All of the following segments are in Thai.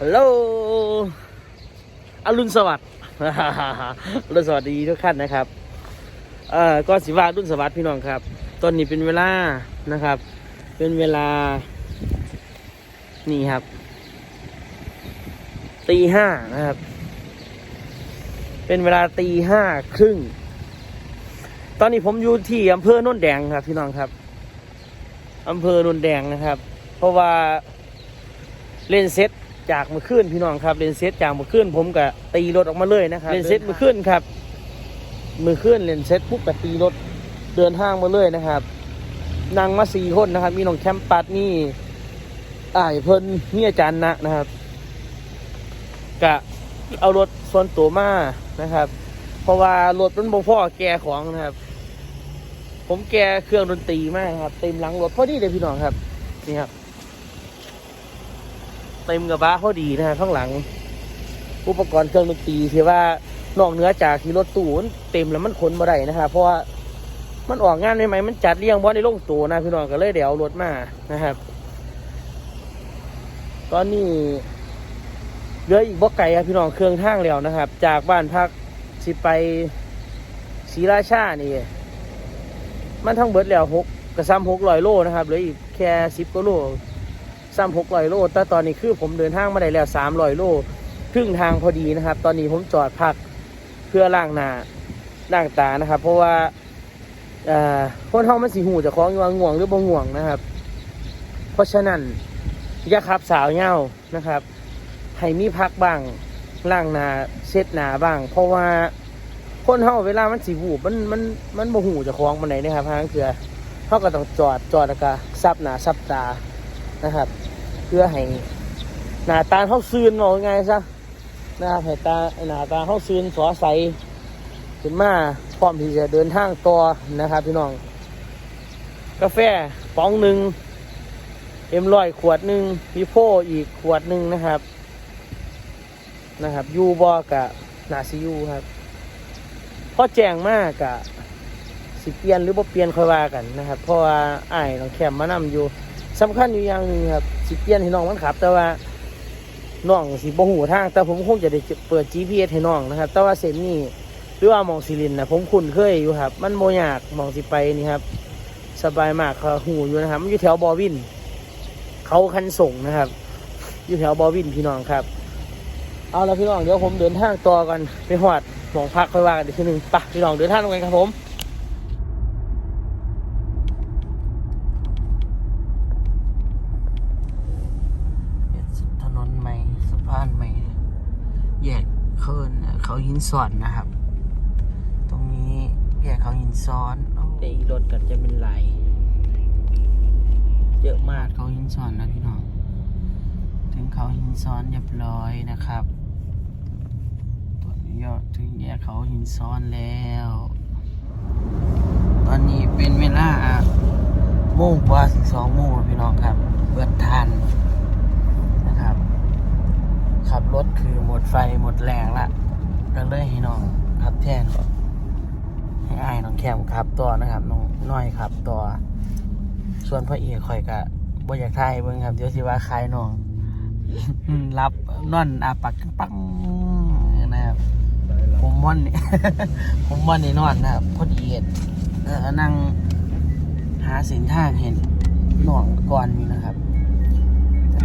ฮัลโหลอรุณสวัสดิ์อรุณสวัสดีทุกท่านนะครับ เอ่อก็สิว่าอรุณสวัสดิ์พี่น้องครับ ตอนนี้เป็นเวลานะครับ เป็นเวลา นี่ครับ ตีห้านะครับ เป็นเวลาตีห้าครึ่ง ตอนนี้ผมอยู่ที่อำเภอโนนแดงครับ พี่น้องครับอำเภอโนนแดงนะครับ เพราะว่าเล่นเซต จากเมื่อคืนพี่น้องครับเล่นเซตจากเมื่อคืนผมก็ตีรถออกมาเลยนะครับเล่นเซตเมื่อคืนครับเมื่อคืนเล่นเซตปุ๊บก็ตีรถเดินทางมาเลยนะครับนั่งมาสี่คนนะครับ มีน้องแคมปัดนี่อ้ายเพิ่นนี่อาจารย์นะนะครับกะเอารถส่วนตัวมานะครับ เพราะว่ารถมันบ่พอแกของนะครับ ผมแกเครื่องดนตรีมากครับ เต็มหลังรถพอดีเลยพี่น้องครับ นี่ครับ เต็มกับบ้าพอดีนะฮะข้างหลัง อุปกรณ์เครื่องดนตรีที่ว่านอกเหนือจากที่รถตู้มันเต็มแล้วมันขนมาได้นะครับเพราะว่ามันออกงานใหม่ๆมันจัดเรียงบอในโรงตัวนะพี่น้องก็เลยเดี๋ยวเอารถมานะครับ ตอนนี้เหลืออีกบ่ไก่ครับพี่น้องเครื่องทางแล้วนะครับ จากบ้านพักสิไปศรีราชานี่มันทั้งเบิดแล้วหกกระซ้ำหกร้อยโลนะครับเหลืออีกแค่สิบกว่าโล ซ้ำหกร้อยโลแต่ตอนนี้คือผมเดินทางมาได้แล้วสามร้อยโลครึ่งทางพอดีนะครับ ตอนนี้ผมจอดพักเพื่อล้างหน้าล้างตานะครับ เพราะว่าอ่อคนเฮามันสีหูจะคล้องอยู่ว่าง่วงหรือบ่ง่วงนะครับ เพราะฉะนั้นอย่าขับสาวเหย้านะครับให้มีพักบ้างล้างหนาเช็ดหนาบ้าง เพราะว่าคนเฮาเวลามันสีหูมันมันมันบ่หูจะคล้องมันไหนนะครับทางเถื่อเขาก็ต้องจอดจอดแล้วก็ซับหนาซับตานะครับ เพื่อให้หน้าตาเขาซื่นมองไงายซะนะครับให้ตาหน้าตาเขาซื่นสอใสขึ้นมาพร้อมที่จะเดินทางต่อนะครับ พี่น้อง กาแฟป๋องหนึ่งเอ็มร้อยขวดหนึ่งพีโพอีกขวดหนึ่งนะครับ นะครับยูบอกะนาซียูครับพ่อแจ้งมากกะสิเปลี่ยนหรือบ่เปลี่ยนค่อยว่ากันนะครับ เพราะว่าอ้ายน้องแคมมานำอยู่ สำคัญอยู่อย่างหนึ่งครับสิเปลี่ยนให้น้องมันขับ แต่ว่าน้องสิบ่หูทาง แต่ผมคงจะได้เปิด GPS ให้น้องนะครับ แต่ว่าเส้นนี้หรือว่าหมองสิรินนะผมคุ้นเคยอยู่ครับ มันโมยากหมองสิไปนี่ครับ สบายมากเขาหูอยู่นะครับ มันอยู่แถวบอวิน เขาคันส่งนะครับ อยู่แถวบอวินพี่น้องครับ เอาละพี่น้องเดี๋ยวผมเดินทางต่อกันไปหอดหมองพักค่อยว่ากันอีกทีหนึ่งไปะพี่น้องเดินทางกันครับผมถนนใหม่สะพานใหม่แยกเคินเขาหิ นซ้อนนะครับ ตรงนี้แยกเขาหินซ้อนได้รถกันจะเป็นไหลายเยอะมากเขาหินซ้อนนะพี่น้อง ถึงเขาหินซ้อนเรียบร้อยนะครับตัวนี้ยอดถึงแยกเขาหินซ้อนแล้ว ตอนนี้เป็นเวลาโมงกว่าสิสองโมงแล้วพี่น้องครับ เบิดทันนะครับ ขับรถคือหมดไฟหมดแรงละ ก็เลยให้น้องขับแทนก่อนให้อ้ายน้องแคมขับต่อนะครับน้องน้อยขับต่อส่วนพ่อเอกคอยกะบ่อยากทายเบิ่งครับเดี๋ยวสิว่าคายน้องรับนอนอาปากปังนะครับผมม่อนนี่ผมม่อนนี่นอนนะครับพอดีเห็นเออนั่งหาเส้นทางเห็นหน่องก่อนนี่นะครับ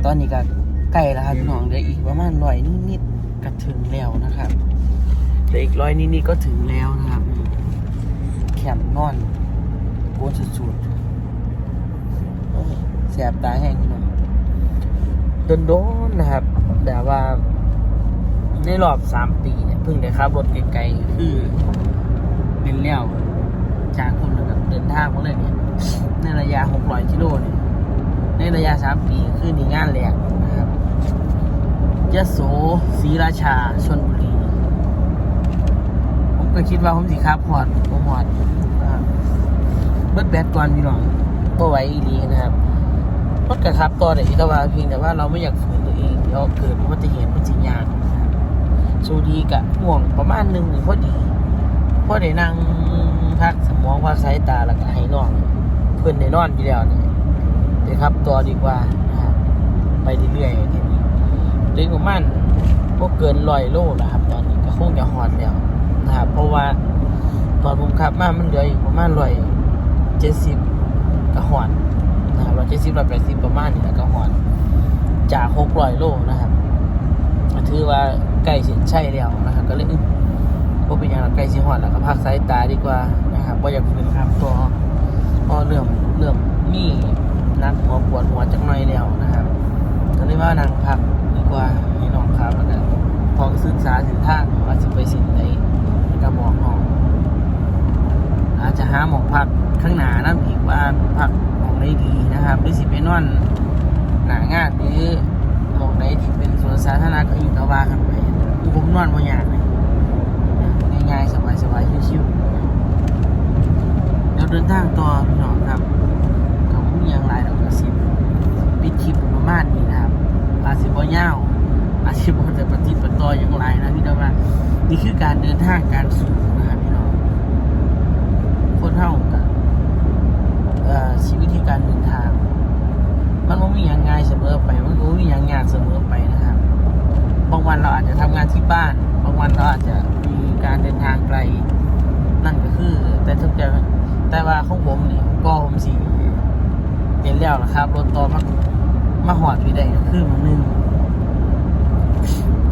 ตอนนี้ก็ใกล้แล้วครับพี่น้องเหลืออีกประมาณร้อยนิดๆก็ถึงแล้วนะครับ เหลืออีกร้อยนิดๆก็ถึงแล้วนะครับแคมป์นอนโกนสุดๆโอ้ยแสบตาแห้งพี่น้องโดนๆนะครับ แต่ว่าในรอบสามปีเนี่ยเพิ่งได้ขับรถไกลๆคือเป็นแล้วจากคนนะครับเดินทางมาเลยเนี่ยในระยะหกร้อยกิโลเนี่ยในระยะสามปีคือหนีงานแรกนะครับยะโสศรีราชาชนบุรี ก็คิดว่าผมสิครับพอดผมพอดนะครับเบิดแบตก่อนพี่น้องก็ไหวอีดีนะครับรถกระทับตัวเด็กแต่ว่าเพียงแต่ว่าเราไม่อยากฝืนตัวเองเดี๋ยวเกิดอุบัติเหตุมันจริยากสูดีกะห่วงประมาณหนึ่งหรือพอดีพอได้นั่งพักสมองพักสายตาแล้วก็ให้นอนเพื่อนได้นอนอยู่แล้วนี่เดี๋ยวครับตัวดีกว่านะครับไปเรื่อยๆทีนี้ถึงประมาณก็เกินร้อยโลแล้วครับ ตอนนี้ก็คงจะหอดแล้ว ครับเพราะว่าตอนผมขับมามันเหลืออยู่ประมาณร้อยเจ็ดสิบก็หอดนะครับร้อยเจ็ดสิบร้อยแปดสิบประมาณนี้แหละก็หอดจากหกร้อยโลนะครับถือว่าใกล้เสิใช่แล้วนะครับ ก็เลยว่าเป็นอย่างใกล้สิหอดแล้วก็พักสายตาดีกว่านะครับว่าอยากเป็นครับตัวพอเริ่มเริ่มมีนักหัวปวดหัวจักหน่อยแล้วนะครับก็เลยว่านั่งพักดีกว่าให้น้องครับแล้วก็พอศึกษาถึงทางว่าสิไปสิ่งใดก็บอกน้องอาจจะ หาหมองพักข้างหน้านั่นอีกว่าพักหมองได้ดีนะครับหรือสิไปนอนหนางานหรือหมองใดที่เป็นสวนสาธารณะก็อยู่ตะวากันไปผมนอนบ่ยากเลยง่ายๆสบายๆชิวๆเดี๋ยวเดินทางต่อพี่น้องครับก็บ่มีหยังหลายดอกกระสิบปิดคลิปประมาณนี้นะครับอาจสิบ่ยาวอาจสิบ่แต่ปฏิปต่ออย่างไรนะพี่น้องว่านี่คือการเดินทางการสู่นะครับพี่น้อง คนเฮากับชีวิตที่การเดินทาง มันไม่มีอย่างง่ายเสมอไป มันก็ไม่มีอย่างยากเสมอไปนะครับ บางวันเราอาจจะทำงานที่บ้าน บางวันเราอาจจะมีการเดินทางไกล นั่นก็คือ แต่ทุกอย่างแต่ว่าของผมนี่ก็ผมสิเห็นแล้วนะครับ รถต่อมามาหอดวีได้ก็คือมือหนึง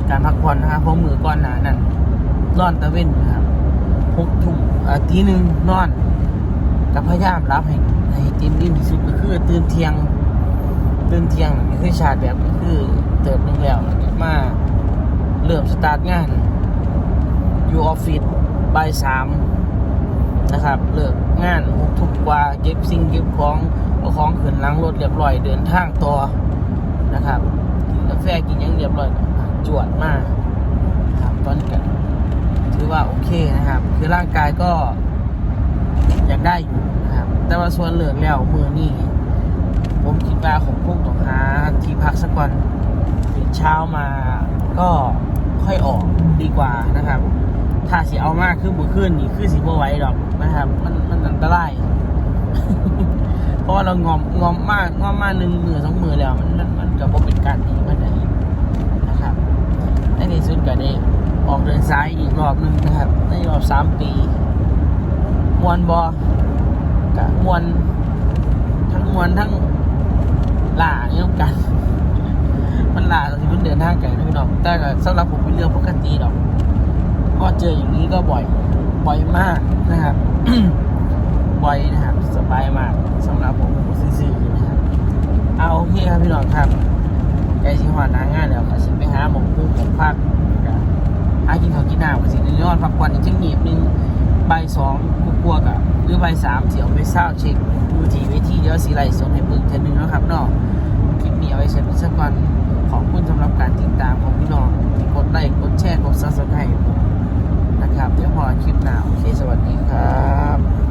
การพักผ่อนนะครับเพราะมือก้อนหนานั่นนอนตะเว้นนะครับ หกทุ่มเอ่อทีหนึ่งนอนกับพยายามรับให้ให้เต็มอิ่มที่สุดก็คือตื่นเที่ยงตื่นเที่ยงนี่คือชาร์จแบบก็คือเติมหนึงแล้วแล้วก็มาเริ่มสตาร์ทงาน อยู่ออฟฟิศบ่ายสามนะครับเลิกงานหกทุ่มกว่าเก็บสิ่งเก็บของเอาของขึ้นหลังรถเรียบร้อยเดินทางต่อนะครับกินกาแฟกินยังเรียบร้อยจวดมากครับตอนนี้ ถือว่าโอเคนะครับ คือร่างกายก็อยากได้อยู่นะครับ แต่ว่าส่วนเหลืองแล้วมือนี่ผมคิดว่าผมคงต้องหาที่พักสักวันตื่นเช้ามาก็ค่อยออกดีกว่านะครับ ถ้าสิเอามากขึ้นบุขึ้นนี่คือสิบ่ไหว้ดอกนะครับ มันมันอันตรายเพราะว่าเรางอมงอมมากงอมมากหนึ่งมือสองมือแล้ว มันมันมันก็บ่เป็นการดีมันไหนนะครับในที่สุดก็ได้ ออกเดินซ้ายอีกรอบหนึ่งนะครับในรอบสามปี มวนบอกะมวน ทั้งมวลทั้งหล่านี่ต้องกัน มันหล่าตอนที่มันเดินทางไกลนะพี่น้องแต่สำหรับผมเป็นเรื่องปกติดอกก็เจออย่างนี้ก็บ่อย บ่อยมากนะครับบ่อยนะครับสบายมากสำหรับผมซื่อๆนะครับเอาโอเคครับพี่น้องครับใกล้ชิหอดนางานแล้วก็สิไปหาหมกกุ้งของพัก หากินข้าวกินน้ำก็สิเด้นอนพักผ่อนอีกจังหนีบหนึงใบสองกลัวๆกับหรือใบสามเสียวไปเศร้าเช็คดูทีเวทีเดี๋ยวสีไหลสมให้เบิ่งเทนึงนะครับเนาะคลิปนี้เอาไว้ใช้เป็นสักวันขอบคุณสำหรับการติดตามของพี่น้องที่กดไลค์กดแชร์กดซับสไครต์นะครับ เดี๋ยวพอคลิปหน้าโอเคสวัสดีครับ